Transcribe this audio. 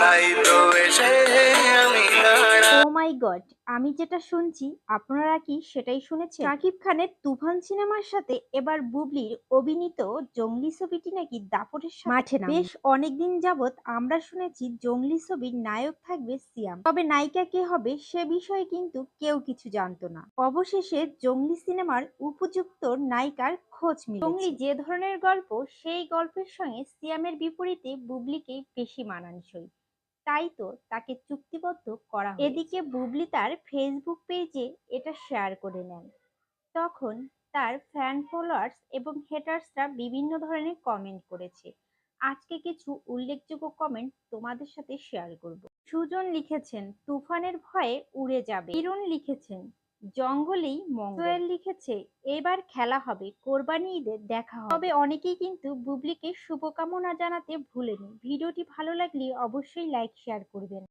তাই তো এসে আমি ও মাই গড Oh আমি যেটা শুনছি আপনারা কি সেটাই শুনেছেন? শাকিব খানের তুফান সিনেমার সাথে এবার বুবলির অভিনীত জঙ্গলি ছবিটি নাকি দাপটের মাঠে। বেশ অনেকদিন যাবত আমরা শুনেছি জঙ্গলি ছবির নায়ক থাকবে সিয়াম। তবে নায়িকা কে হবে সে বিষয়ে কিন্তু কেউ কিছু জানতো না। অবশেষে জঙ্গলি সিনেমার উপযুক্ত নায়িকার খোঁজ মিলেছে। জঙ্গলি যে ধরনের গল্প সেই গল্পের সঙ্গে সিয়ামের বিপরীতে বুবলিকে বেশি মানানসই। তাই তো তাকে চুক্তিবদ্ধ করা। এদিকে বুবলি তার ফেসবুক পেজে এটা শেয়ার করে নেন। তখন তার ফ্যান ফলোয়ার্স এবং হেটার্সরা বিভিন্ন ধরনের কমেন্ট করেছে। আজকে কিছু উল্লেখযোগ্য কমেন্ট তোমাদের সাথে শেয়ার করব। সুজন লিখেছেন, তুফানের ভয়ে উড়ে যাবে। কিরণ লিখেছেন জঙ্গলেই মঙ্গল। লিখেছে, এবার খেলা হবে, কোরবানি ঈদের দেখা হবে। অনেকেই কিন্তু বুবলিকে শুভকামনা জানাতে ভুলেনি ভিডিওটি ভালো লাগলে অবশ্যই লাইক, শেয়ার করবেন।